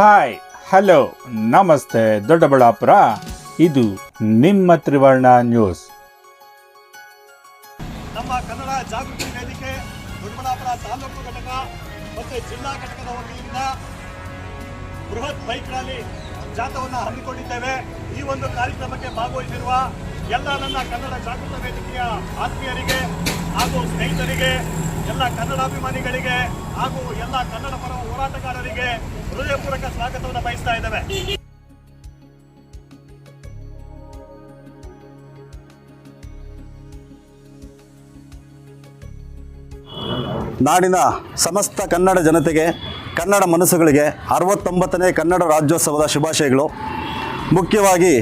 Hi hello ನಮಸ್ತೆ, ದೊಡ್ಡಬಳ್ಳಾಪುರ. ಇದು ನಿಮ್ಮ ತ್ರಿವರ್ಣ ನ್ಯೂಸ್. ನಮ್ಮ ಕನ್ನಡ ಜಾಗೃತಿ ವೇದಿಕೆ, ದೊಡ್ಡಬಳ್ಳಾಪುರ ತಾಲೂಕು ಘಟಕ ಮತ್ತು ಜಿಲ್ಲಾ ಘಟಕದ ವತಿಯಿಂದ ಬೃಹತ್ ಬೈಕ್ ರ್ಯಾಲಿ ಜಾಥವನ್ನು ಹಮ್ಮಿಕೊಂಡಿದ್ದೇವೆ. ಈ ಒಂದು ಕಾರ್ಯಕ್ರಮಕ್ಕೆ ಭಾಗವಹಿಸಿರುವ ಎಲ್ಲ ನನ್ನ ಕನ್ನಡ ಜಾಗೃತ ವೇದಿಕೆಯ ಆತ್ಮೀಯರಿಗೆ ಹಾಗೂ ಸ್ನೇಹಿತರಿಗೆ, ಎಲ್ಲ ಕನ್ನಡಾಭಿಮಾನಿಗಳಿಗೆ ಹಾಗೂ ಎಲ್ಲ ಕನ್ನಡ ಪರ ಹೋರಾಟಗಾರರಿಗೆ ಹೃದಯಪೂರ್ವಕ ಸ್ವಾಗತವನ್ನು ಬಯಸ್ತಾ ಇದ್ದೇವೆ. ನಾಡಿನ ಸಮಸ್ತ ಕನ್ನಡ ಜನತೆಗೆ, ಕನ್ನಡ ಮನಸ್ಸುಗಳಿಗೆ ಅರವತ್ತೊಂಬತ್ತನೇ ಕನ್ನಡ ರಾಜ್ಯೋತ್ಸವದ ಶುಭಾಶಯಗಳು. ಮುಖ್ಯವಾಗಿ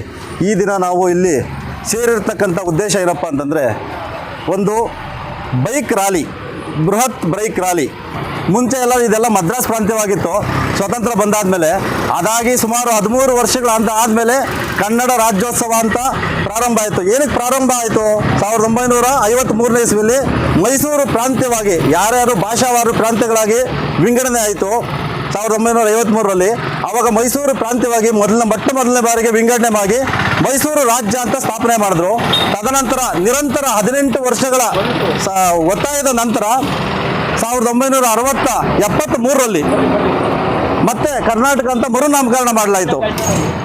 ಈ ದಿನ ನಾವು ಇಲ್ಲಿ ಸೇರಿರ್ತಕ್ಕಂಥ ಉದ್ದೇಶ ಏನಪ್ಪ ಅಂತಂದರೆ, ಒಂದು ಬೈಕ್ ರ್ಯಾಲಿ ಬೃಹತ್ ಬೈಕ್ ರ್ಯಾಲಿ ಮುಂಚೆ ಎಲ್ಲ ಇದೆಲ್ಲ ಮದ್ರಾಸ್ ಪ್ರಾಂತ್ಯವಾಗಿತ್ತು, ಸ್ವತಂತ್ರ ಬಂದಾದಮೇಲೆ. ಅದಾಗಿ ಸುಮಾರು ಹದಿಮೂರು ವರ್ಷಗಳ ಅಂತ ಆದಮೇಲೆ ಕನ್ನಡ ರಾಜ್ಯೋತ್ಸವ ಅಂತ ಪ್ರಾರಂಭ ಆಯಿತು. ಏನಕ್ಕೆ ಪ್ರಾರಂಭ ಆಯಿತು? ಸಾವಿರದ ಒಂಬೈನೂರ ಐವತ್ತ್ಮೂರನೇ ಇಸ್ವಿಯಲ್ಲಿ ಮೈಸೂರು ಪ್ರಾಂತ್ಯವಾಗಿ ಯಾರ್ಯಾರು ಭಾಷಾವಾರು ಪ್ರಾಂತ್ಯಗಳಾಗಿ ವಿಂಗಡಣೆ ಆಯಿತು. ಸಾವಿರದ ಒಂಬೈನೂರ ಐವತ್ತ್ಮೂರರಲ್ಲಿ ಆವಾಗ ಮೈಸೂರು ಪ್ರಾಂತ್ಯವಾಗಿ ಮೊದಲ ಮೊಟ್ಟ ಮೊದಲನೇ ಬಾರಿಗೆ ವಿಂಗಡಣೆ ಮಾಡಿ ಮೈಸೂರು ರಾಜ್ಯ ಅಂತ ಸ್ಥಾಪನೆ ಮಾಡಿದ್ರು. ತದನಂತರ ನಿರಂತರ ಹದಿನೆಂಟು ವರ್ಷಗಳ ಒತ್ತಾಯದ ನಂತರ ಸಾವಿರದ ಒಂಬೈನೂರ ಅರವತ್ತ ಎಪ್ಪತ್ತ್ ಮೂರರಲ್ಲಿ ಮತ್ತೆ ಕರ್ನಾಟಕ ಅಂತ ಮರುನಾಮಕರಣ ಮಾಡಲಾಯಿತು.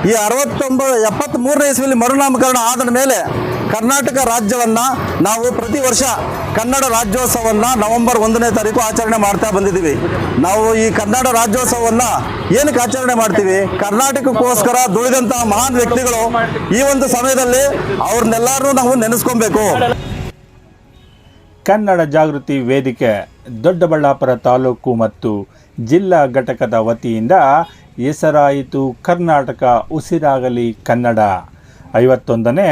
ಈ ಅರವತ್ತೊಂಬತ್ತು ಎಪ್ಪತ್ತ್ ಮೂರನೇ ಇಸುವಲ್ಲಿ ಮರುನಾಮಕರಣ ಆದ ಮೇಲೆ ಕರ್ನಾಟಕ ರಾಜ್ಯವನ್ನು ನಾವು ಪ್ರತಿ ವರ್ಷ ಕನ್ನಡ ರಾಜ್ಯೋತ್ಸವವನ್ನು ನವೆಂಬರ್ ಒಂದನೇ ತಾರೀಕು ಆಚರಣೆ ಮಾಡ್ತಾ ಬಂದಿದ್ದೀವಿ. ನಾವು ಈ ಕನ್ನಡ ರಾಜ್ಯೋತ್ಸವವನ್ನು ಏನಕ್ಕೆ ಆಚರಣೆ ಮಾಡ್ತೀವಿ? ಕರ್ನಾಟಕಕ್ಕೋಸ್ಕರ ದುಡಿದಂತಹ ಮಹಾನ್ ವ್ಯಕ್ತಿಗಳು ಈ ಒಂದು ಸಮಯದಲ್ಲಿ ಅವ್ರನ್ನೆಲ್ಲರೂ ನಾವು ನೆನೆಸ್ಕೊಬೇಕು. ಕನ್ನಡ ಜಾಗೃತಿ ವೇದಿಕೆ. ದೊಡ್ಡಬಳ್ಳಾಪುರ ತಾಲೂಕು ಮತ್ತು ಜಿಲ್ಲಾ ಘಟಕದ ವತಿಯಿಂದ ಹೆಸರಾಯಿತು ಕರ್ನಾಟಕ ಉಸಿರಾಗಲಿ ಕನ್ನಡ. ಐವತ್ತೊಂದನೇ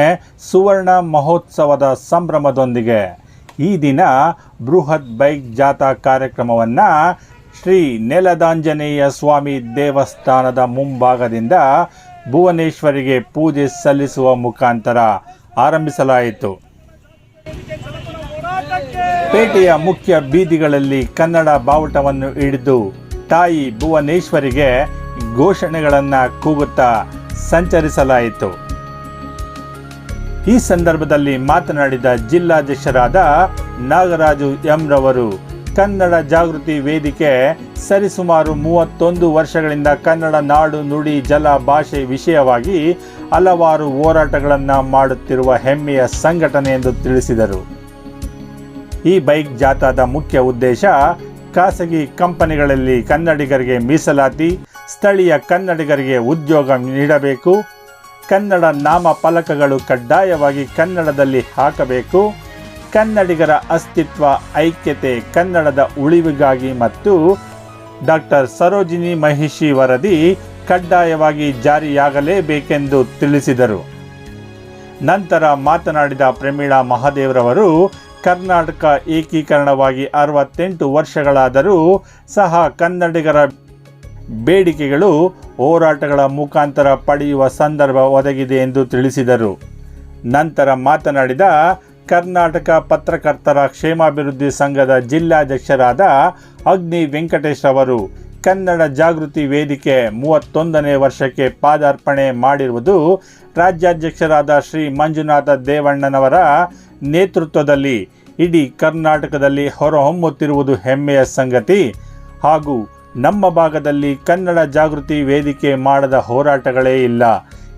ಸುವರ್ಣ ಮಹೋತ್ಸವದ ಸಂಭ್ರಮದೊಂದಿಗೆ ಈ ದಿನ ಬೃಹತ್ ಬೈಕ್ ಜಾಥಾ ಕಾರ್ಯಕ್ರಮವನ್ನು ಶ್ರೀ ನೆಲದಾಂಜನೇಯ ಸ್ವಾಮಿ ದೇವಸ್ಥಾನದ ಮುಂಭಾಗದಿಂದ ಭುವನೇಶ್ವರಿಗೆ ಪೂಜೆ ಸಲ್ಲಿಸುವ ಮುಖಾಂತರ ಆರಂಭಿಸಲಾಯಿತು. ಪೇಟೆಯ ಮುಖ್ಯ ಬೀದಿಗಳಲ್ಲಿ ಕನ್ನಡ ಬಾವುಟವನ್ನು ಹಿಡಿದು ತಾಯಿ ಭುವನೇಶ್ವರಿಗೆ ಘೋಷಣೆಗಳನ್ನು ಕೂಗುತ್ತಾ ಸಂಚರಿಸಲಾಯಿತು. ಈ ಸಂದರ್ಭದಲ್ಲಿ ಮಾತನಾಡಿದ ಜಿಲ್ಲಾಧ್ಯಕ್ಷರಾದ ನಾಗರಾಜು ಎಂ ರವರು, ಕನ್ನಡ ಜಾಗೃತಿ ವೇದಿಕೆ ಸರಿಸುಮಾರು ಮೂವತ್ತೊಂದು ವರ್ಷಗಳಿಂದ ಕನ್ನಡ ನಾಡು ನುಡಿ ಜಲ ಭಾಷೆ ವಿಷಯವಾಗಿ ಹಲವಾರು ಹೋರಾಟಗಳನ್ನು ಮಾಡುತ್ತಿರುವ ಹೆಮ್ಮೆಯ ಸಂಘಟನೆ ಎಂದು ತಿಳಿಸಿದರು. ಈ ಬೈಕ್ ಜಾಥಾದ ಮುಖ್ಯ ಉದ್ದೇಶ, ಖಾಸಗಿ ಕಂಪನಿಗಳಲ್ಲಿ ಕನ್ನಡಿಗರಿಗೆ ಮೀಸಲಾತಿ, ಸ್ಥಳೀಯ ಕನ್ನಡಿಗರಿಗೆ ಉದ್ಯೋಗ ನೀಡಬೇಕು, ಕನ್ನಡ ನಾಮ ಫಲಕಗಳು ಕಡ್ಡಾಯವಾಗಿ ಕನ್ನಡದಲ್ಲಿ ಹಾಕಬೇಕು, ಕನ್ನಡಿಗರ ಅಸ್ತಿತ್ವ, ಐಕ್ಯತೆ, ಕನ್ನಡದ ಉಳಿವಿಗಾಗಿ ಮತ್ತು ಡಾಕ್ಟರ್ ಸರೋಜಿನಿ ಮಹಿಷಿ ವರದಿ ಕಡ್ಡಾಯವಾಗಿ ಜಾರಿಯಾಗಲೇಬೇಕೆಂದು ತಿಳಿಸಿದರು. ನಂತರ ಮಾತನಾಡಿದ ಪ್ರಮೀಳಾ ಮಹಾದೇವ್ರವರು ಕರ್ನಾಟಕ ಏಕೀಕರಣವಾಗಿ ಅರವತ್ತೆಂಟು ವರ್ಷಗಳಾದರೂ ಸಹ ಕನ್ನಡಿಗರ ಬೇಡಿಕೆಗಳು ಹೋರಾಟಗಳ ಮುಖಾಂತರ ಪಡೆಯುವ ಸಂದರ್ಭ ಒದಗಿದೆ ಎಂದು ತಿಳಿಸಿದರು. ನಂತರ ಮಾತನಾಡಿದ ಕರ್ನಾಟಕ ಪತ್ರಕರ್ತರ ಕ್ಷೇಮಾಭಿವೃದ್ಧಿ ಸಂಘದ ಜಿಲ್ಲಾಧ್ಯಕ್ಷರಾದ ಅಗ್ನಿ ವೆಂಕಟೇಶ್ ಅವರು ಕನ್ನಡ ಜಾಗೃತಿ ವೇದಿಕೆ ಮೂವತ್ತೊಂದನೇ ವರ್ಷಕ್ಕೆ ಪಾದಾರ್ಪಣೆ ಮಾಡಿರುವುದು ರಾಜ್ಯಾಧ್ಯಕ್ಷರಾದ ಶ್ರೀ ಮಂಜುನಾಥ ದೇವಣ್ಣನವರ ನೇತೃತ್ವದಲ್ಲಿ. ಇಡೀ ಕರ್ನಾಟಕದಲ್ಲಿ ಹೊರಹೊಮ್ಮುತ್ತಿರುವುದು ಹೆಮ್ಮೆಯ ಸಂಗತಿ. ಹಾಗೂ ನಮ್ಮ ಭಾಗದಲ್ಲಿ ಕನ್ನಡ ಜಾಗೃತಿ ವೇದಿಕೆ ಮಾಡದ ಹೋರಾಟಗಳೇ ಇಲ್ಲ.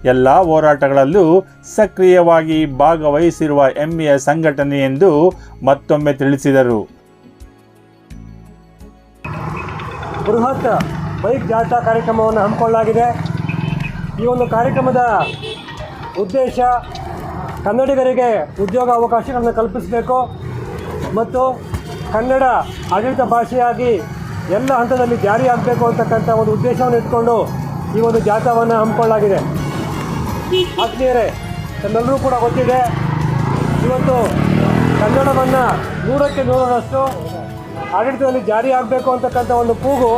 ಎಲ್ಲ ಹೋರಾಟಗಳಲ್ಲೂ ಸಕ್ರಿಯವಾಗಿ ಭಾಗವಹಿಸಿರುವ ಹೆಮ್ಮೆಯ ಸಂಘಟನೆ ಎಂದು ಮತ್ತೊಮ್ಮೆ ತಿಳಿಸಿದರು. ಬೃಹತ್ ಬೈಕ್ ಜಾಥಾ ಕಾರ್ಯಕ್ರಮವನ್ನು ಹಮ್ಮಿಕೊಳ್ಳಲಾಗಿದೆ. ಈ ಒಂದು ಕಾರ್ಯಕ್ರಮದ ಉದ್ದೇಶ ಕನ್ನಡಿಗರಿಗೆ ಉದ್ಯೋಗ ಅವಕಾಶಗಳನ್ನು ಕಲ್ಪಿಸಬೇಕು ಮತ್ತು ಕನ್ನಡ ಆಡಳಿತ ಭಾಷೆಯಾಗಿ ಎಲ್ಲ ಹಂತದಲ್ಲಿ ಜಾರಿಯಾಗಬೇಕು ಅಂತಕ್ಕಂಥ ಒಂದು ಉದ್ದೇಶವನ್ನು ಇಟ್ಕೊಂಡು ಈ ಒಂದು ಜಾಥಾವನ್ನು ಹಮ್ಮಿಕೊಳ್ಳಲಾಗಿದೆ. ಆತ್ಮೀಯರೇ ತಮ್ಮೆಲ್ಲರೂ ಕೂಡ ಗೊತ್ತಿದೆ, ಇವತ್ತು ಕನ್ನಡವನ್ನು ನೂರಕ್ಕೆ ನೂರರಷ್ಟು ಆಡಳಿತದಲ್ಲಿ ಜಾರಿ ಆಗಬೇಕು ಅಂತಕ್ಕಂಥ ಒಂದು ಕೂಗು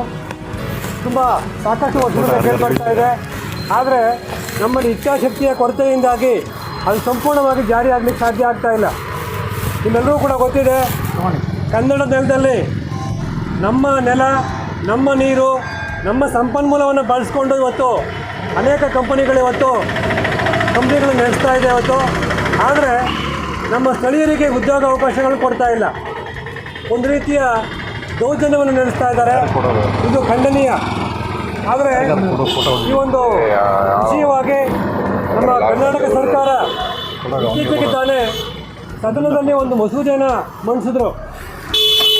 ತುಂಬ ಸಾಕಷ್ಟು ವರ್ಷಗಳಿಂದ ಕೇಳ್ಪಡ್ತಾ ಇದೆ. ಆದರೆ ನಮ್ಮಲ್ಲಿ ಇಚ್ಛಾಶಕ್ತಿಯ ಕೊರತೆಯಿಂದಾಗಿ ಅದು ಸಂಪೂರ್ಣವಾಗಿ ಜಾರಿ ಆಗಲಿಕ್ಕೆ ಸಾಧ್ಯ ಆಗ್ತಾ ಇಲ್ಲ. ನಿಮ್ಮೆಲ್ಲರೂ ಕೂಡ ಗೊತ್ತಿದೆ ಕನ್ನಡ ನೆಲದಲ್ಲಿ ನಮ್ಮ ನೆಲ ನಮ್ಮ ನೀರು ನಮ್ಮ ಸಂಪನ್ಮೂಲವನ್ನು ಬಳಸ್ಕೊಂಡು ಇವತ್ತು ಅನೇಕ ಕಂಪನಿಗಳು ಇವತ್ತು ಕಂಪ್ನಿಗಳು ನಡೆಸ್ತಾ ಇದೆ ಇವತ್ತು. ಆದರೆ ನಮ್ಮ ಸ್ಥಳೀಯರಿಗೆ ಉದ್ಯೋಗ ಅವಕಾಶಗಳು ಕೊಡ್ತಾ ಇಲ್ಲ. ಒಂದು ರೀತಿಯ ದೌರ್ಜನ್ಯವನ್ನು ನಡೆಸ್ತಾ ಇದ್ದಾರೆ. ಇದು ಖಂಡನೀಯ. ಆದರೆ ಈ ಒಂದು ವಿಷಯವಾಗಿ ನಮ್ಮ ಕರ್ನಾಟಕ ಸರ್ಕಾರ ಇತ್ತೀಚೆಗೆ ತಾನೇ ಸದನದಲ್ಲಿ ಒಂದು ಮಸೂದೆಯನ್ನು ಮಂಡಿಸಿದ್ರು.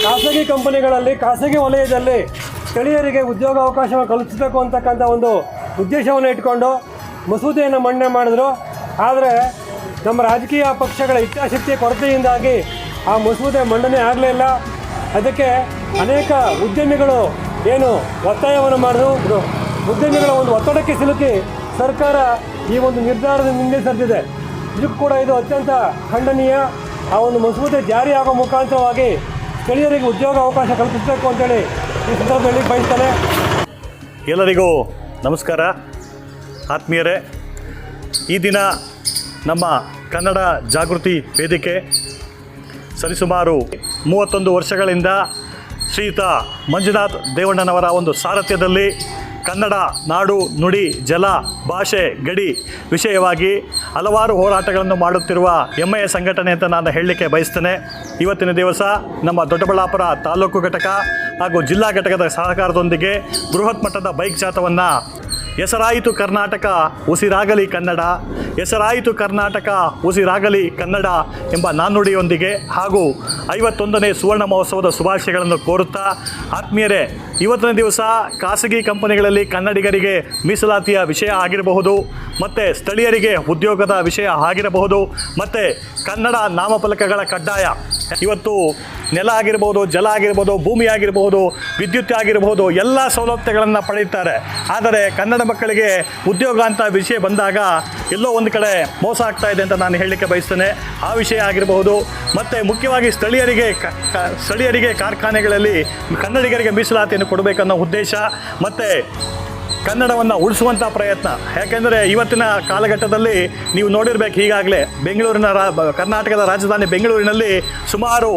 ಖಾಸಗಿ ಕಂಪನಿಗಳಲ್ಲಿ ಖಾಸಗಿ ವಲಯದಲ್ಲಿ ಸ್ಥಳೀಯರಿಗೆ ಉದ್ಯೋಗ ಅವಕಾಶವನ್ನು ಕಲ್ಪಿಸಬೇಕು ಅಂತಕ್ಕಂಥ ಒಂದು ಉದ್ದೇಶವನ್ನು ಇಟ್ಕೊಂಡು ಮಸೂದೆಯನ್ನು ಮಂಡನೆ ಮಾಡಿದ್ರು. ಆದರೆ ನಮ್ಮ ರಾಜಕೀಯ ಪಕ್ಷಗಳ ಇಚ್ಛಾಶಕ್ತಿಯ ಕೊರತೆಯಿಂದಾಗಿ ಆ ಮಸೂದೆ ಮಂಡನೆ ಆಗಲೇ ಇಲ್ಲ. ಅದಕ್ಕೆ ಅನೇಕ ಉದ್ಯಮಿಗಳು ಏನು ಒತ್ತಾಯವನ್ನು ಮಾಡಿದ್ರು. ಉದ್ಯಮಿಗಳ ಒಂದು ಒತ್ತಡಕ್ಕೆ ಸಿಲುಕಿ ಸರ್ಕಾರ ಈ ಒಂದು ನಿರ್ಧಾರದ ಹಿಂದೆ ಸರಿದಿದೆ. ಇದಕ್ಕೂ ಕೂಡ ಇದು ಅತ್ಯಂತ ಖಂಡನೀಯ. ಆ ಒಂದು ಮಸೂದೆ ಜಾರಿ ಆಗೋ ಮುಖಾಂತರವಾಗಿ ಸ್ಥಳೀಯರಿಗೆ ಉದ್ಯೋಗ ಅವಕಾಶ ಕಲ್ಪಿಸಬೇಕು ಅಂತೇಳಿ ಈ ಸಂದರ್ಭದಲ್ಲಿ ಬಯಸ್ತಾನೆ. ಎಲ್ಲರಿಗೂ ನಮಸ್ಕಾರ. ಆತ್ಮೀಯರೇ, ಈ ದಿನ ನಮ್ಮ ಕನ್ನಡ ಜಾಗೃತಿ ವೇದಿಕೆ ಸರಿಸುಮಾರು ಮೂವತ್ತೊಂದು ವರ್ಷಗಳಿಂದ ಶ್ರೀಯುತ ಮಂಜುನಾಥ್ ದೇವಣ್ಣನವರ ಒಂದು ಸಾರಥ್ಯದಲ್ಲಿ ಕನ್ನಡ ನಾಡು ನುಡಿ ಜಲ ಭಾಷೆ ಗಡಿ ವಿಷಯವಾಗಿ ಹಲವಾರು ಹೋರಾಟಗಳನ್ನು ಮಾಡುತ್ತಿರುವ ಹೆಮ್ಮೆಯ ಸಂಘಟನೆ ಅಂತ ನಾನು ಹೇಳಲಿಕ್ಕೆ ಬಯಸ್ತೇನೆ. ಇವತ್ತಿನ ದಿವಸ ನಮ್ಮ ದೊಡ್ಡಬಳ್ಳಾಪುರ ತಾಲೂಕು ಘಟಕ ಹಾಗೂ ಜಿಲ್ಲಾ ಘಟಕದ ಸಹಕಾರದೊಂದಿಗೆ ಬೃಹತ್ ಮಟ್ಟದ ಬೈಕ್ ಜಾಥವನ್ನು ಹೆಸರಾಯಿತು ಕರ್ನಾಟಕ, ಉಸಿರಾಗಲಿ ಕನ್ನಡ. ಹೆಸರಾಯಿತು ಕರ್ನಾಟಕ, ಉಸಿರಾಗಲಿ ಕನ್ನಡ ಎಂಬ ನಾನುಡಿಯೊಂದಿಗೆ ಹಾಗೂ ಐವತ್ತೊಂದನೇ ಸುವರ್ಣ ಮಹೋತ್ಸವದ ಶುಭಾಶಯಗಳನ್ನು ಕೋರುತ್ತಾ ಆತ್ಮೀಯರೇ ಇವತ್ತಿನ ದಿವಸ ಖಾಸಗಿ ಕಂಪನಿಗಳಲ್ಲಿ ಕನ್ನಡಿಗರಿಗೆ ಮೀಸಲಾತಿಯ ವಿಷಯ ಆಗಿರಬಹುದು, ಮತ್ತು ಸ್ಥಳೀಯರಿಗೆ ಉದ್ಯೋಗದ ವಿಷಯ ಆಗಿರಬಹುದು, ಮತ್ತು ಕನ್ನಡ ನಾಮಫಲಕಗಳ ಕಡ್ಡಾಯ. ಇವತ್ತು ನೆಲ ಆಗಿರ್ಬೋದು ಜಲ ಆಗಿರ್ಬೋದು ಭೂಮಿ ಆಗಿರಬಹುದು, ವಿದ್ಯುತ್ ಆಗಿರಬಹುದು, ಎಲ್ಲ ಸೌಲಭ್ಯಗಳನ್ನು ಪಡೆಯುತ್ತಾರೆ. ಆದರೆ ಕನ್ನಡ ಮಕ್ಕಳಿಗೆ ಉದ್ಯೋಗ ಅಂತ ವಿಷಯ ಬಂದಾಗ ಎಲ್ಲೋ ಒಂದು ಕಡೆ ಮೋಸ ಆಗ್ತಾ ಇದೆ ಅಂತ ನಾನು ಹೇಳಲಿಕ್ಕೆ ಬಯಸ್ತೇನೆ. ಆ ವಿಷಯ ಆಗಿರಬಹುದು, ಮತ್ತು ಮುಖ್ಯವಾಗಿ ಸ್ಥಳೀಯರಿಗೆ ಸ್ಥಳೀಯರಿಗೆ ಕಾರ್ಖಾನೆಗಳಲ್ಲಿ ಕನ್ನಡಿಗರಿಗೆ ಮೀಸಲಾತಿಯನ್ನು ಕೊಡಬೇಕನ್ನೋ ಉದ್ದೇಶ, ಮತ್ತು ಕನ್ನಡವನ್ನು ಉಳಿಸುವಂಥ ಪ್ರಯತ್ನ. ಯಾಕೆಂದರೆ ಇವತ್ತಿನ ಕಾಲಘಟ್ಟದಲ್ಲಿ ನೀವು ನೋಡಿರ್ಬೇಕು ಈಗಾಗಲೇ ಬೆಂಗಳೂರಿನ ರಾ ಕರ್ನಾಟಕದ ರಾಜಧಾನಿ ಬೆಂಗಳೂರಿನಲ್ಲಿ ಸುಮಾರು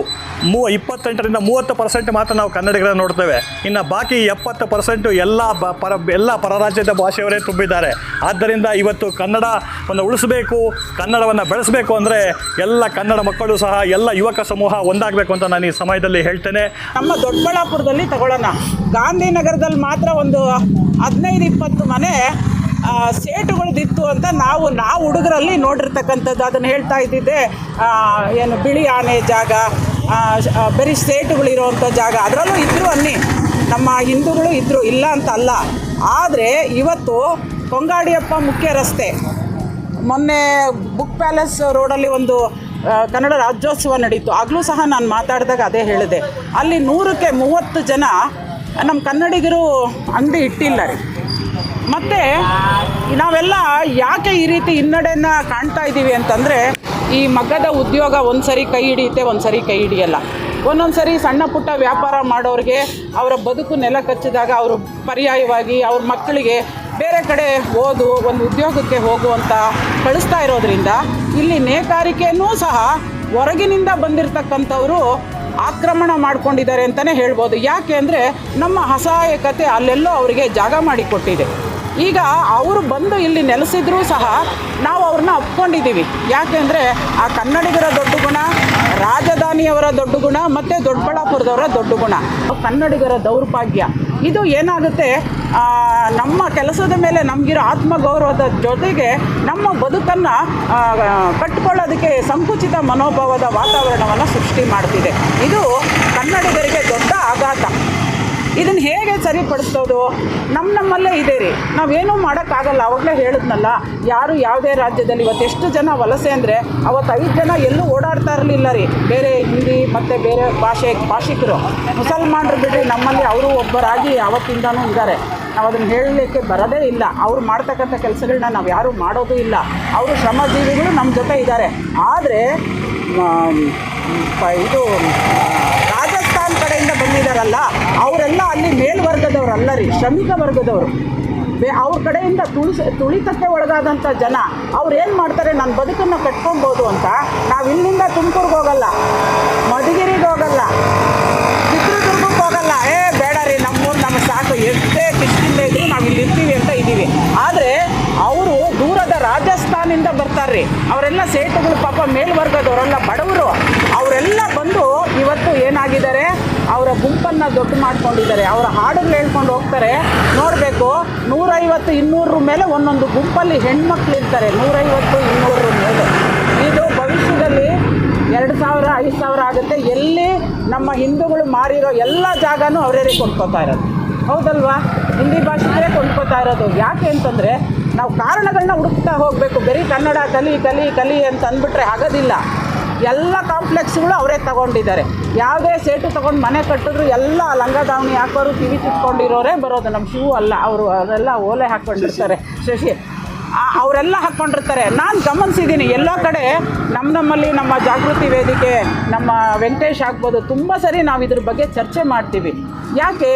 ಮೂ ಇಪ್ಪತ್ತೆಂಟರಿಂದ ಮೂವತ್ತು ಪರ್ಸೆಂಟ್ ಮಾತ್ರ ನಾವು ಕನ್ನಡಿಗರನ್ನು ನೋಡ್ತೇವೆ. ಇನ್ನು ಬಾಕಿ ಎಪ್ಪತ್ತು ಪರ್ಸೆಂಟು ಎಲ್ಲ ಬ ಪರ ಎಲ್ಲ ಪರರಾಜ್ಯದ ಭಾಷೆಯವರೇ ತುಂಬಿದ್ದಾರೆ. ಆದ್ದರಿಂದ ಇವತ್ತು ಕನ್ನಡವನ್ನು ಉಳಿಸಬೇಕು, ಕನ್ನಡವನ್ನು ಬೆಳೆಸಬೇಕು ಅಂದರೆ ಎಲ್ಲ ಕನ್ನಡ ಮಕ್ಕಳು ಸಹ, ಎಲ್ಲ ಯುವಕ ಸಮೂಹ ಒಂದಾಗಬೇಕು ಅಂತ ನಾನು ಈ ಸಮಯದಲ್ಲಿ ಹೇಳ್ತೇನೆ. ನಮ್ಮ ದೊಡ್ಡಬಳ್ಳಾಪುರದಲ್ಲಿ ತಗೊಳ್ಳೋಣ. ಗಾಂಧಿನಗರದಲ್ಲಿ ಮಾತ್ರ ಒಂದು ಹದಿನೈದು ಇಪ್ಪತ್ತು ಮನೆ ಸೇಟುಗಳದಿತ್ತು ಅಂತ ನಾವು ನಾವು ಹುಡುಗರಲ್ಲಿ ನೋಡಿರ್ತಕ್ಕಂಥದ್ದು. ಅದನ್ನು ಹೇಳ್ತಾ ಇದ್ದಿದ್ದೆ ಏನು ಬಿಳಿ ಆನೆ ಜಾಗ ಬರೀ ಸೇಟುಗಳಿರೋವಂಥ ಜಾಗ. ಅದರಲ್ಲೂ ಇದ್ದರು ಅನ್ನಿ. ನಮ್ಮ ಹಿಂದೂಗಳು ಇದ್ದರು ಇಲ್ಲ ಅಂತ ಅಲ್ಲ ಆದರೆ ಇವತ್ತು ಕೊಂಗಾಡಿಯಪ್ಪ ಮುಖ್ಯ ರಸ್ತೆ. ಮೊನ್ನೆ ಬುಕ್ ಪ್ಯಾಲೇಸ್ ರೋಡಲ್ಲಿ ಒಂದು ಕನ್ನಡ ರಾಜ್ಯೋತ್ಸವ ನಡೀತು. ಆಗಲೂ ಸಹ ನಾನು ಮಾತಾಡಿದಾಗ ಅದೇ ಹೇಳಿದೆ. ಅಲ್ಲಿ ನೂರಕ್ಕೆ ಮೂವತ್ತು ಜನ, ನಮ್ಮ ಕನ್ನಡಿಗರು ಅಂಗಡಿ ಇಟ್ಟಿಲ್ಲ ರೀ. ಮತ್ತು ನಾವೆಲ್ಲ ಯಾಕೆ ಈ ರೀತಿ ಹಿನ್ನಡೆಯನ್ನು ಕಾಣ್ತಾ ಇದ್ದೀವಿ ಅಂತಂದರೆ ಈ ಮಗದ ಉದ್ಯೋಗ ಒಂದ್ಸರಿ ಕೈ ಹಿಡಿಯುತ್ತೆ ಒಂದು ಸರಿ ಕೈ ಹಿಡಿಯಲ್ಲ. ಒಂದೊಂದು ಸರಿ ಸಣ್ಣ ಪುಟ್ಟ ವ್ಯಾಪಾರ ಮಾಡೋರಿಗೆ ಅವರ ಬದುಕು ನೆಲ ಕಚ್ಚಿದಾಗ ಅವರು ಪರ್ಯಾಯವಾಗಿ ಅವ್ರ ಮಕ್ಕಳಿಗೆ ಬೇರೆ ಕಡೆ ಓದು, ಒಂದು ಉದ್ಯೋಗಕ್ಕೆ ಹೋಗುವಂತ ಕಳಿಸ್ತಾ ಇರೋದ್ರಿಂದ ಇಲ್ಲಿ ನೇಕಾರಿಕೆಯನ್ನೂ ಸಹ ಹೊರಗಿನಿಂದ ಬಂದಿರತಕ್ಕಂಥವರು ಆಕ್ರಮಣ ಮಾಡ್ಕೊಂಡಿದ್ದಾರೆ ಅಂತಲೇ ಹೇಳ್ಬೋದು. ಯಾಕೆ ಅಂದರೆ ನಮ್ಮ ಅಸಹಾಯಕತೆ ಅಲ್ಲೆಲ್ಲೋ ಅವರಿಗೆ ಜಾಗ ಮಾಡಿಕೊಟ್ಟಿದೆ. ಈಗ ಅವರು ಬಂದು ಇಲ್ಲಿ ನೆಲೆಸಿದ್ರೂ ಸಹ ನಾವು ಅವ್ರನ್ನ ಒಪ್ಕೊಂಡಿದ್ದೀವಿ. ಯಾಕೆಂದರೆ ಆ ಕನ್ನಡಿಗರ ದೊಡ್ಡ ಗುಣ, ರಾಜಧಾನಿಯವರ ದೊಡ್ಡ ಗುಣ ಮತ್ತು ದೊಡ್ಡಬಳ್ಳಾಪುರದವರ ದೊಡ್ಡ ಗುಣ. ಕನ್ನಡಿಗರ ದೌರ್ಭಾಗ್ಯ. ಇದು ಏನಾಗುತ್ತೆ? ನಮ್ಮ ಕೆಲಸದ ಮೇಲೆ ನಮಗಿರೋ ಆತ್ಮಗೌರವದ ಜೊತೆಗೆ ನಮ್ಮ ಬದುಕನ್ನು ಕಟ್ಟಿಕೊಳ್ಳೋದಕ್ಕೆ ಸಂಕುಚಿತ ಮನೋಭಾವದ ವಾತಾವರಣವನ್ನು ಸೃಷ್ಟಿ ಮಾಡ್ತಿದೆ. ಇದು ಕನ್ನಡಿಗರಿಗೆ ದೊಡ್ಡ ಆಘಾತ. ಇದನ್ನು ಹೇಗೆ ಸರಿಪಡಿಸೋದು ನಮ್ಮ ನಮ್ಮಲ್ಲೇ ಇದೆ ರೀ. ನಾವೇನೂ ಮಾಡೋಕ್ಕಾಗಲ್ಲ. ಅವಾಗಲೇ ಹೇಳಿದ್ನಲ್ಲ, ಯಾರು ಯಾವುದೇ ರಾಜ್ಯದಲ್ಲಿ ಇವತ್ತು ಎಷ್ಟು ಜನ ವಲಸೆ ಅಂದರೆ ಅವತ್ತು ಐದು ಜನ ಎಲ್ಲೂ ಓಡಾಡ್ತಾ ಇರಲಿಲ್ಲ ರೀ. ಬೇರೆ ಹಿಂದಿ ಮತ್ತು ಬೇರೆ ಭಾಷೆ, ಭಾಷಿಕರು. ಮುಸಲ್ಮಾನರು ಬಿಟ್ಟರೆ ನಮ್ಮಲ್ಲಿ ಅವರು ಒಬ್ಬರಾಗಿ ಯಾವತ್ತಿಂದನೂ ಇದ್ದಾರೆ. ನಾವು ಅದನ್ನು ಹೇಳಲಿಕ್ಕೆ ಬರೋದೇ ಇಲ್ಲ. ಅವ್ರು ಮಾಡ್ತಕ್ಕಂಥ ಕೆಲಸಗಳನ್ನ ನಾವು ಯಾರೂ ಮಾಡೋದು ಇಲ್ಲ. ಅವರು ಶ್ರಮಜೀವಿಗಳು ನಮ್ಮ ಜೊತೆ ಇದ್ದಾರೆ. ಆದರೆ ಇದು ಬಂದಿದ್ದಾರಲ್ಲ ಅವರೆಲ್ಲ ಅಲ್ಲಿ ಮೇಲ್ವರ್ಗದವರಲ್ಲ ರೀ ಶ್ರಮಿಕ ವರ್ಗದವರು. ಬೇ, ಅವ್ರ ಕಡೆಯಿಂದ ತುಳಿಸ, ತುಳಿತಕ್ಕೆ ಒಳಗಾದಂಥ ಜನ, ಅವ್ರು ಏನು ಮಾಡ್ತಾರೆ ನನ್ನ ಬದುಕನ್ನು ಕಟ್ಕೊಬೋದು ಅಂತ ನಾವು ಇಲ್ಲಿಂದ ತುಮಕೂರಿಗೆ ಹೋಗಲ್ಲ, ಮಧುಗಿರಿಗೆ ಹೋಗಲ್ಲ ಚಿತ್ರದುರ್ಗಕ್ಕೆ ಹೋಗಲ್ಲ ಏ ಬೇಡ ರೀ ನಮ್ಮೂರು ನಮಗೆ ಸಾಕು ಎಷ್ಟೇ ಕಿಷ್ಟಿ ಅವರೆಲ್ಲ ಸೇಟುಗಳು ಪಾಪ ಮೇಲ್ವರ್ಗದವರೆಲ್ಲ ಬಡವರು ಅವರೆಲ್ಲ ಬಂದು ಇವತ್ತು ಏನಾಗಿದ್ದಾರೆ ಅವರ ಗುಂಪನ್ನು ದೊಡ್ಡ ಮಾಡ್ಕೊಂಡಿದ್ದಾರೆ. ಅವರ ಹಾಡುಗಳು ಹೇಳ್ಕೊಂಡು ಹೋಗ್ತಾರೆ. ನೋಡಬೇಕು, ನೂರೈವತ್ತು, ಇನ್ನೂರ ಮೇಲೆ ಒಂದೊಂದು ಗುಂಪಲ್ಲಿ ಹೆಣ್ಮಕ್ಳು ಇರ್ತಾರೆ. ನೂರೈವತ್ತು, ಇನ್ನೂರ ಮೇಲೆ. ಇದು ಭವಿಷ್ಯದಲ್ಲಿ ಎರಡು ಸಾವಿರ, ಐದು ಸಾವಿರ ಆಗುತ್ತೆ. ಎಲ್ಲಿ ನಮ್ಮ ಹಿಂದೂಗಳು ಮಾರಿರೋ ಎಲ್ಲ ಜಾಗನೂ ಅವರೇ ಕೊಂಡ್ಕೋತಾ ಇರೋದು. ಹೌದಲ್ವಾ? ಹಿಂದಿ ಭಾಷೆಗಳೇ ಕೊಂಡ್ಕೊತಾ ಇರೋದು. ಯಾಕೆ ಅಂತಂದರೆ, ನಾವು ಕಾರಣಗಳನ್ನ ಹುಡುಕ್ತಾ ಹೋಗಬೇಕು. ಬರೀ ಕನ್ನಡ ಕಲಿ ಕಲಿ ಕಲಿ ಅಂತ ಅಂದ್ಬಿಟ್ರೆ ಆಗೋದಿಲ್ಲ. ಎಲ್ಲ ಕಾಂಪ್ಲೆಕ್ಸ್ಗಳು ಅವರೇ ತಗೊಂಡಿದ್ದಾರೆ. ಯಾವುದೇ ಸೇಟು ತಗೊಂಡು ಮನೆ ಕಟ್ಟಿದ್ರು ಎಲ್ಲ ಲಂಗ ದಾವಣಿ ಹಾಕೋರು ಕಿವಿ ಕಿತ್ಕೊಂಡಿರೋರೇ ಬರೋದು. ನಮ್ಮ ಶಿವು ಅಲ್ಲ, ಅವರು ಅದೆಲ್ಲ ಓಲೆ ಹಾಕ್ಕೊಂಡಿರ್ತಾರೆ ಶಶಿ ಅವರೆಲ್ಲ ಹಾಕ್ಕೊಂಡಿರ್ತಾರೆ ನಾನು ಗಮನಿಸಿದ್ದೀನಿ ಎಲ್ಲೋ ಕಡೆ ನಮ್ಮ ನಮ್ಮಲ್ಲಿ ನಮ್ಮ ಜಾಗೃತಿ ವೇದಿಕೆ, ನಮ್ಮ ವೆಂಕಟೇಶ್ ಆಗ್ಬೋದು, ತುಂಬ ಸರಿ ನಾವು ಇದ್ರ ಬಗ್ಗೆ ಚರ್ಚೆ ಮಾಡ್ತೀವಿ. ಯಾಕೆ?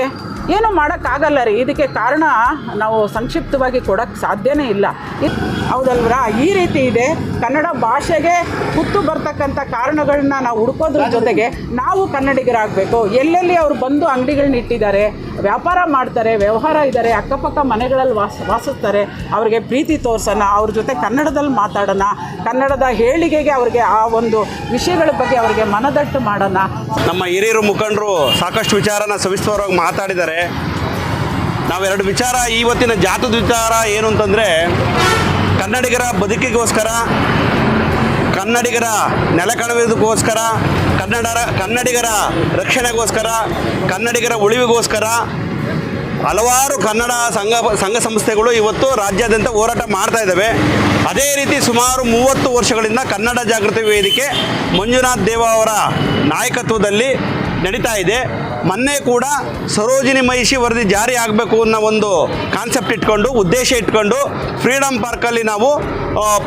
ಏನು ಮಾಡೋಕ್ಕಾಗಲ್ಲ ರೀ. ಇದಕ್ಕೆ ಕಾರಣ ನಾವು ಸಂಕ್ಷಿಪ್ತವಾಗಿ ಕೊಡೋಕ್ಕೆ ಸಾಧ್ಯನೇ ಇಲ್ಲ. ಹೌದಲ್ವರ? ಈ ರೀತಿ ಇದೆ. ಕನ್ನಡ ಭಾಷೆಗೆ ಹುತ್ತು ಬರ್ತಕ್ಕಂಥ ಕಾರಣಗಳನ್ನ ನಾವು ಹುಡ್ಕೋದ್ರ ಜೊತೆಗೆ ನಾವು ಕನ್ನಡಿಗರಾಗಬೇಕು. ಎಲ್ಲೆಲ್ಲಿ ಅವರು ಬಂದು ಅಂಗಡಿಗಳನ್ನ ಇಟ್ಟಿದ್ದಾರೆ, ವ್ಯಾಪಾರ ಮಾಡ್ತಾರೆ, ವ್ಯವಹಾರ ಇದ್ದಾರೆ, ಅಕ್ಕಪಕ್ಕ ಮನೆಗಳಲ್ಲಿ ವಾಸ, ವಾಸಿಸ್ತಾರೆ, ಅವ್ರಿಗೆ ಪ್ರೀತಿ ತೋರಿಸೋಣ, ಅವ್ರ ಜೊತೆ ಕನ್ನಡದಲ್ಲಿ ಮಾತಾಡೋಣ, ಕನ್ನಡದ ಹೇಳಿಗೆಗೆ ಅವ್ರಿಗೆ ಆ ಒಂದು ವಿಷಯಗಳ ಬಗ್ಗೆ ಅವ್ರಿಗೆ ಮನದಟ್ಟು ಮಾಡೋಣ. ನಮ್ಮ ಹಿರಿಯರು ಮುಖಂಡರು ಸಾಕಷ್ಟು ವಿಚಾರನ ಸವಿಸ್ತಾರವಾಗಿ ಮಾತಾಡಿದ್ದಾರೆ. ನಾವೆರಡು ವಿಚಾರ ಇವತ್ತಿನ ಜಾತದ ವಿಚಾರ ಏನು ಅಂತಂದರೆ, ಕನ್ನಡಿಗರ ಬದುಕಿಗೋಸ್ಕರ, ಕನ್ನಡಿಗರ ನೆಲಕಳವಿದಕ್ಕೋಸ್ಕರ ಕನ್ನಡರ, ಕನ್ನಡಿಗರ ರಕ್ಷಣೆಗೋಸ್ಕರ, ಕನ್ನಡಿಗರ ಉಳಿವಿಗೋಸ್ಕರ ಹಲವಾರು ಕನ್ನಡ ಸಂಘ ಸಂಘ ಸಂಸ್ಥೆಗಳು ಇವತ್ತು ರಾಜ್ಯಾದ್ಯಂತ ಹೋರಾಟ ಮಾಡ್ತಾ ಇದ್ದಾವೆ. ಅದೇ ರೀತಿ ಸುಮಾರು ಮೂವತ್ತು ವರ್ಷಗಳಿಂದ ಕನ್ನಡ ಜಾಗೃತಿ ವೇದಿಕೆ ಮಂಜುನಾಥ್ ದೇವ ಅವರ ನಾಯಕತ್ವದಲ್ಲಿ ನಡೀತಾ ಇದೆ. ಮೊನ್ನೆ ಕೂಡ ಸರೋಜಿನಿ ಮಹಿಷಿ ವರದಿ ಜಾರಿ ಆಗಬೇಕು ಅನ್ನೋ ಒಂದು ಕಾನ್ಸೆಪ್ಟ್ ಇಟ್ಕೊಂಡು, ಉದ್ದೇಶ ಇಟ್ಕೊಂಡು ಫ್ರೀಡಮ್ ಪಾರ್ಕಲ್ಲಿ ನಾವು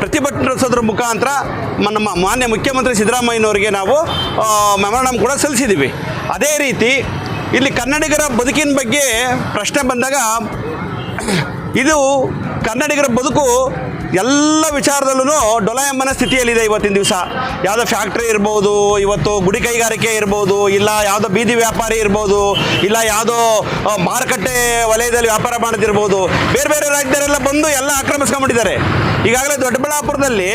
ಪ್ರತಿಭಟಿಸೋದ್ರ ಮುಖಾಂತರ ನಮ್ಮ ಮಾನ್ಯ ಮುಖ್ಯಮಂತ್ರಿ ಸಿದ್ದರಾಮಯ್ಯನವರಿಗೆ ನಾವು ಮೆಮೊರಡಮ್ ಕೂಡ ಸಲ್ಲಿಸಿದ್ದೀವಿ. ಅದೇ ರೀತಿ ಇಲ್ಲಿ ಕನ್ನಡಿಗರ ಬದುಕಿನ ಬಗ್ಗೆ ಪ್ರಶ್ನೆ ಬಂದಾಗ, ಇದು ಕನ್ನಡಿಗರ ಬದುಕು ಎಲ್ಲ ವಿಚಾರದಲ್ಲೂ ಡೊಲಾಯಮ್ಮನ ಸ್ಥಿತಿಯಲ್ಲಿದೆ ಇವತ್ತಿನ ದಿವಸ. ಯಾವುದೋ ಫ್ಯಾಕ್ಟ್ರಿ ಇರ್ಬೋದು, ಇವತ್ತು ಗುಡಿ ಕೈಗಾರಿಕೆ ಇರ್ಬೋದು, ಇಲ್ಲ ಯಾವುದೋ ಬೀದಿ ವ್ಯಾಪಾರಿ ಇರ್ಬೋದು, ಇಲ್ಲ ಯಾವುದೋ ಮಾರುಕಟ್ಟೆ ವಲಯದಲ್ಲಿ ವ್ಯಾಪಾರ ಮಾಡೋದಿರ್ಬೋದು ಬೇರೆ ಬೇರೆ ರಾಜ್ಯದವರೆಲ್ಲ ಬಂದು ಎಲ್ಲ ಆಕ್ರಮಿಸ್ಕೊಂಡ್ಬಿಟ್ಟಿದ್ದಾರೆ. ಈಗಾಗಲೇ ದೊಡ್ಡಬಳ್ಳಾಪುರದಲ್ಲಿ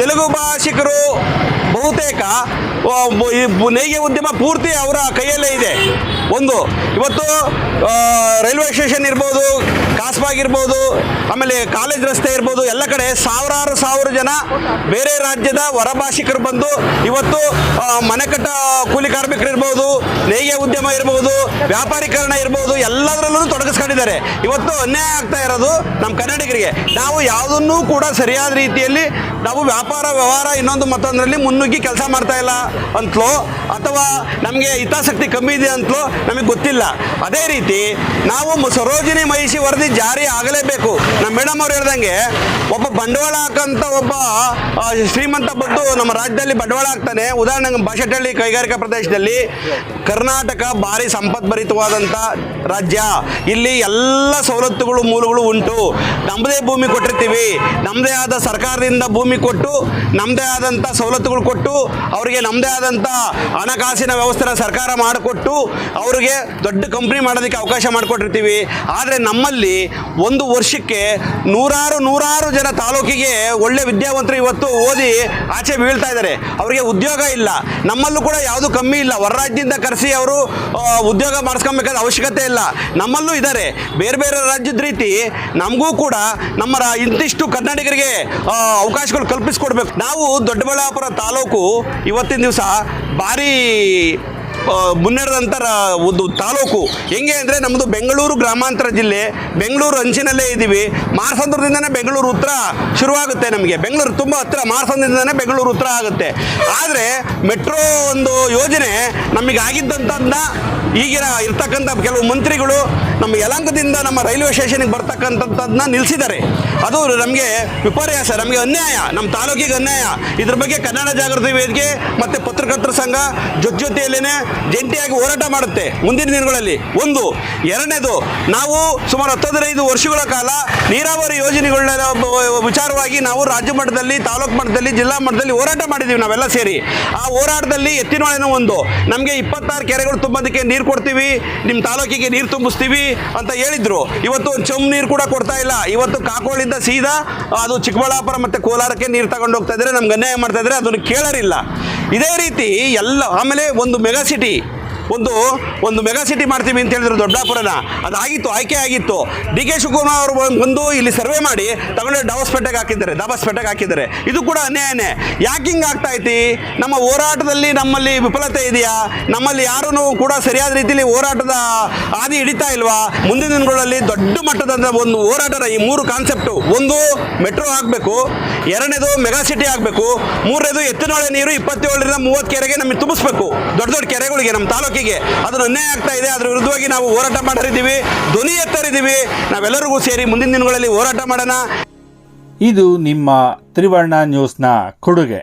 ತೆಲುಗು ಭಾಷಿಕರು ಬಹುತೇಕ ನೇಯ್ಗೆ ಉದ್ಯಮ ಪೂರ್ತಿ ಅವರ ಕೈಯಲ್ಲೇ ಇದೆ. ಒಂದು, ಇವತ್ತು ರೈಲ್ವೆ ಸ್ಟೇಷನ್ ಇರ್ಬೋದು ಕಾಸ್ಬಾಗ್ ಇರ್ಬೋದು ಆಮೇಲೆ ಕಾಲೇಜ್ ರಸ್ತೆ ಇರ್ಬೋದು, ಎಲ್ಲ ಕಡೆ ಸಾವಿರಾರು ಸಾವಿರ ಜನ ಬೇರೆ ರಾಜ್ಯದ ಹೊರಭಾಷಿಕರು ಬಂದು ಇವತ್ತು ಮನೆಕಟ್ಟ ಮನೆ ಕಟ್ಟ ಕೂಲಿ ಕಾರ್ಮಿಕರು ಇರ್ಬೋದು ನೇಯ್ಗೆ ಉದ್ಯಮ ಇರ್ಬೋದು, ವ್ಯಾಪಾರೀಕರಣ ಇರ್ಬೋದು, ಎಲ್ಲದರಲ್ಲೂ ತೊಡಗಿಸ್ಕೊಂಡಿದ್ದಾರೆ. ಇವತ್ತು ಅನ್ಯಾಯ ಆಗ್ತಾ ಇರೋದು ನಮ್ಮ ಕನ್ನಡಿಗರಿಗೆ. ನಾವು ಯಾವುದನ್ನೂ ಕೂಡ ಸರಿಯಾದ ರೀತಿಯಲ್ಲಿ ನಾವು ವ್ಯಾಪಾರ, ವ್ಯವಹಾರ ಇನ್ನೊಂದು ಮತ್ತೊಂದರಲ್ಲಿ ಮುನ್ನುಗ್ಗಿ ಕೆಲಸ ಮಾಡ್ತಾ ಇಲ್ಲ ಅಂತಲೋ, ಅಥವಾ ನಮಗೆ ಹಿತಾಸಕ್ತಿ ಕಮ್ಮಿ ಇದೆ ಅಂತಲೋ ನಮಗೆ ಗೊತ್ತಿಲ್ಲ. ಅದೇ ರೀತಿ ನಾವು ಸರೋಜಿನಿ ಮಹಿಷಿ ವರದಿ ಜಾರಿ ಆಗಲೇಬೇಕು. ನಮ್ಮ ಮೇಡಮ್ ಅವ್ರು ಹೇಳ್ದಂಗೆ, ಒಬ್ಬ ಬಂಡವಾಳ ಹಾಕಂತ ಒಬ್ಬ ಶ್ರೀಮಂತ ಬಂದು ನಮ್ಮ ರಾಜ್ಯದಲ್ಲಿ ಬಂಡವಾಳ ಹಾಕ್ತಾನೆ. ಉದಾಹರಣೆಗೆ ಬಾಷಟಹಳ್ಳಿ ಕೈಗಾರಿಕಾ ಪ್ರದೇಶದಲ್ಲಿ ಕರ್ನಾಟಕ ಭಾರಿ ಸಂಪದ್ಭರಿತವಾದಂಥ ರಾಜ್ಯ. ಇಲ್ಲಿ ಎಲ್ಲ ಸವಲತ್ತುಗಳು, ಮೂಲಗಳು ಉಂಟು. ನಮ್ಮದೇ ಭೂಮಿ ಕೊಟ್ಟಿರ್ತೀವಿ. ನಮ್ಮದೇ ಆದ ಸರ್ಕಾರದಿಂದ ಭೂಮಿ ಕೊಟ್ಟು ನಮ್ಮದೇ ಆದಂಥ ಸವಲತ್ತುಗಳು ಕೊಟ್ಟು, ಅವರಿಗೆ ನಮ್ಮದೇ ಆದಂಥ ಹಣಕಾಸಿನ ವ್ಯವಸ್ಥೆನ ಸರ್ಕಾರ ಮಾಡಿಕೊಟ್ಟು, ಅವರಿಗೆ ದೊಡ್ಡ ಕಂಪ್ನಿ ಮಾಡೋದಕ್ಕೆ ಅವಕಾಶ ಮಾಡಿಕೊಟ್ಟಿರ್ತೀವಿ. ಆದರೆ ನಮ್ಮಲ್ಲಿ ಒಂದು ವರ್ಷಕ್ಕೆ ನೂರಾರು ನೂರಾರು ಜನ ತಾಲೂಕಿಗೆ ಒಳ್ಳೆ ವಿದ್ಯಾವಂತರು ಇವತ್ತು ಓದಿ ಆಚೆ ಬೀಳ್ತಾ ಇದ್ದಾರೆ. ಅವರಿಗೆ ಉದ್ಯೋಗ ಇಲ್ಲ. ನಮ್ಮಲ್ಲೂ ಕೂಡ ಯಾವುದು ಕಮ್ಮಿ ಇಲ್ಲ. ಹೊರ ರಾಜ್ಯದಿಂದ ಕರೆಸಿ ಅವರು ಉದ್ಯೋಗ ಮಾಡಿಸ್ಕೊಬೇಕಾದ ಅವಶ್ಯಕತೆ ಇಲ್ಲ. ನಮ್ಮಲ್ಲೂ ಇದ್ದಾರೆ. ಬೇರೆ ಬೇರೆ ರಾಜ್ಯದ ರೀತಿ ನಮಗೂ ಕೂಡ ನಮ್ಮ ಇಂತಿಷ್ಟು ಕನ್ನಡಿಗರಿಗೆ ಅವಕಾಶಗಳು ಕಲ್ಪಿಸ್ಕೊಡ್ಬೇಕು. ನಾವು ದೊಡ್ಡಬಳ್ಳಾಪುರ ತಾಲೂಕು ಇವತ್ತಿನ ದಿವಸ ಭಾರಿ ಮುನ್ನಡೆದಂಥ ಒಂದು ತಾಲೂಕು. ಹೆಂಗೆ ಅಂದರೆ ನಮ್ಮದು ಬೆಂಗಳೂರು ಗ್ರಾಮಾಂತರ ಜಿಲ್ಲೆ, ಬೆಂಗಳೂರು ಅಂಚಿನಲ್ಲೇ ಇದ್ದೀವಿ ಮಾರ್ಸಂದ್ರದಿಂದನೇ ಬೆಂಗಳೂರು ಉತ್ತರ ಶುರುವಾಗುತ್ತೆ ನಮಗೆ. ಬೆಂಗಳೂರು ತುಂಬ ಹತ್ತಿರ, ಮಾರ್ಸಂದ್ರದಿಂದನೇ ಬೆಂಗಳೂರು ಉತ್ತರ ಆಗುತ್ತೆ. ಆದರೆ ಮೆಟ್ರೋ ಒಂದು ಯೋಜನೆ ನಮಗೆ ಆಗಿದ್ದಂಥದ್ದನ್ನ ಈಗಿನ ಇರ್ತಕ್ಕಂಥ ಕೆಲವು ಮಂತ್ರಿಗಳು ನಮ್ಮ ಯಲಂಕದಿಂದ ನಮ್ಮ ರೈಲ್ವೆ ಸ್ಟೇಷನ್ಗೆ ಬರ್ತಕ್ಕಂಥದ್ದನ್ನ ನಿಲ್ಲಿಸಿದ್ದಾರೆ ಅದು ನಮಗೆ ವಿಪರ್ಯಾಸ, ನಮಗೆ ಅನ್ಯಾಯ ನಮ್ಮ ತಾಲೂಕಿಗೆ ಅನ್ಯಾಯ. ಇದ್ರ ಬಗ್ಗೆ ಕನ್ನಡ ಜಾಗೃತಿ ವೇದಿಕೆ ಮತ್ತು ಪತ್ರಕರ್ತರ ಸಂಘ ಜೊತೆ ಜೊತೆಯಲ್ಲೇ ಜಂಟಿಯಾಗಿ ಹೋರಾಟ ಮಾಡುತ್ತೆ ಮುಂದಿನ ದಿನಗಳಲ್ಲಿ. ಒಂದು, ಎರಡನೇದು, ನಾವು ಸುಮಾರು ಹತ್ತದೈದು ವರ್ಷಗಳ ಕಾಲ ನೀರಾವರಿ ಯೋಜನೆಗಳನ್ನ ವಿಚಾರವಾಗಿ ನಾವು ರಾಜ್ಯ ಮಟ್ಟದಲ್ಲಿ, ತಾಲೂಕು ಮಟ್ಟದಲ್ಲಿ, ಜಿಲ್ಲಾ ಮಟ್ಟದಲ್ಲಿ ಹೋರಾಟ ಮಾಡಿದ್ದೀವಿ ನಾವೆಲ್ಲ ಸೇರಿ. ಆ ಹೋರಾಟದಲ್ಲಿ ಎತ್ತಿನವಾಳಿನ ಒಂದು, ನಮಗೆ ಇಪ್ಪತ್ತಾರು ಕೆರೆಗಳು ತುಂಬೋದಕ್ಕೆ ನೀರು ಕೊಡ್ತೀವಿ ನಿಮ್ಮ ತಾಲೂಕಿಗೆ ನೀರು ತುಂಬಿಸ್ತೀವಿ ಅಂತ ಹೇಳಿದ್ರು. ಇವತ್ತು ಒಂದು ಚೊಂಬು ನೀರು ಕೂಡ ಕೊಡ್ತಾ ಇಲ್ಲ. ಇವತ್ತು ಕಾಕೋಳಿಂದ ಸೀದಾ ಅದು ಚಿಕ್ಕಬಳ್ಳಾಪುರ ಮತ್ತು ಕೋಲಾರಕ್ಕೆ ನೀರು ತಗೊಂಡು ಹೋಗ್ತಾ ಇದ್ದಾರೆ ನಮ್ಗೆ ಅನ್ಯಾಯ ಮಾಡ್ತಾ ಇದ್ದಾರೆ ಅದನ್ನು ಕೇಳರಿಲ್ಲ. ಇದೇ ರೀತಿ ಎಲ್ಲ ಆಮೇಲೆ ಒಂದು ಮೆಗಾ রেডি ಒಂದು ಒಂದು ಮೆಗಾ ಸಿಟಿ ಮಾಡ್ತೀವಿ ಅಂತ ಹೇಳಿದ್ರು ದೊಡ್ಡಾಪುರನ. ಅದಾಗಿತ್ತು ಆಯ್ಕೆ ಆಗಿತ್ತು. ಡಿ ಕೆ ಶಿವಕುಮಾರ್ ಅವರು ಬಂದು ಇಲ್ಲಿ ಸರ್ವೆ ಮಾಡಿ, ತಗೊಂಡು ಡಾಬಸ್ಪೇಟೆಗೆ ಹಾಕಿದ್ದಾರೆ ದಾಬಸ್ಪೇಟೆಗೆ ಹಾಕಿದ್ದಾರೆ. ಇದು ಕೂಡ ಅನ್ಯಾಯನೇ. ಯಾಕೆ ಹಿಂಗೆ ಆಗ್ತಾ ಐತಿ? ನಮ್ಮ ಹೋರಾಟದಲ್ಲಿ ನಮ್ಮಲ್ಲಿ ವಿಫಲತೆ ಇದೆಯಾ? ನಮ್ಮಲ್ಲಿ ಯಾರೂ ಕೂಡ ಸರಿಯಾದ ರೀತಿಯಲ್ಲಿ ಹೋರಾಟದ ಹಾದಿ ಹಿಡಿತಾ ಇಲ್ವಾ? ಮುಂದಿನ ದಿನಗಳಲ್ಲಿ ದೊಡ್ಡ ಮಟ್ಟದ ಒಂದು ಹೋರಾಟದ ಈ ಮೂರು ಕಾನ್ಸೆಪ್ಟು ಒಂದು ಮೆಟ್ರೋ ಆಗಬೇಕು ಎರಡನೇದು ಮೆಗಾ ಸಿಟಿ ಆಗಬೇಕು ಮೂರನೇದು ಎತ್ತಿನೊಳೆ ನೀರು, ಇಪ್ಪತ್ತೇಳರಿಂದ ಮೂವತ್ತು ಕೆರೆಗೆ ನಮಗೆ ತುಂಬಿಸ್ಬೇಕು. ದೊಡ್ಡ ದೊಡ್ಡ ಕೆರೆಗಳಿಗೆ ನಮ್ಮ ತಾಲೂಕಿಗೆ ಅದನ್ನು ಅನ್ಯಾಯ ಆಗ್ತಾ ಇದೆ, ಅದರ ವಿರುದ್ಧವಾಗಿ ನಾವು ಹೋರಾಟ ಮಾಡರಿದ್ದೀವಿ ಧ್ವನಿ ಎತ್ತರಿದ್ದೀವಿ, ನಾವೆಲ್ಲರಿಗೂ ಸೇರಿ ಮುಂದಿನ ದಿನಗಳಲ್ಲಿ ಹೋರಾಟ ಮಾಡೋಣ. ಇದು ನಿಮ್ಮ ತ್ರಿವರ್ಣ ನ್ಯೂಸ್ನ ಕೊಡುಗೆ.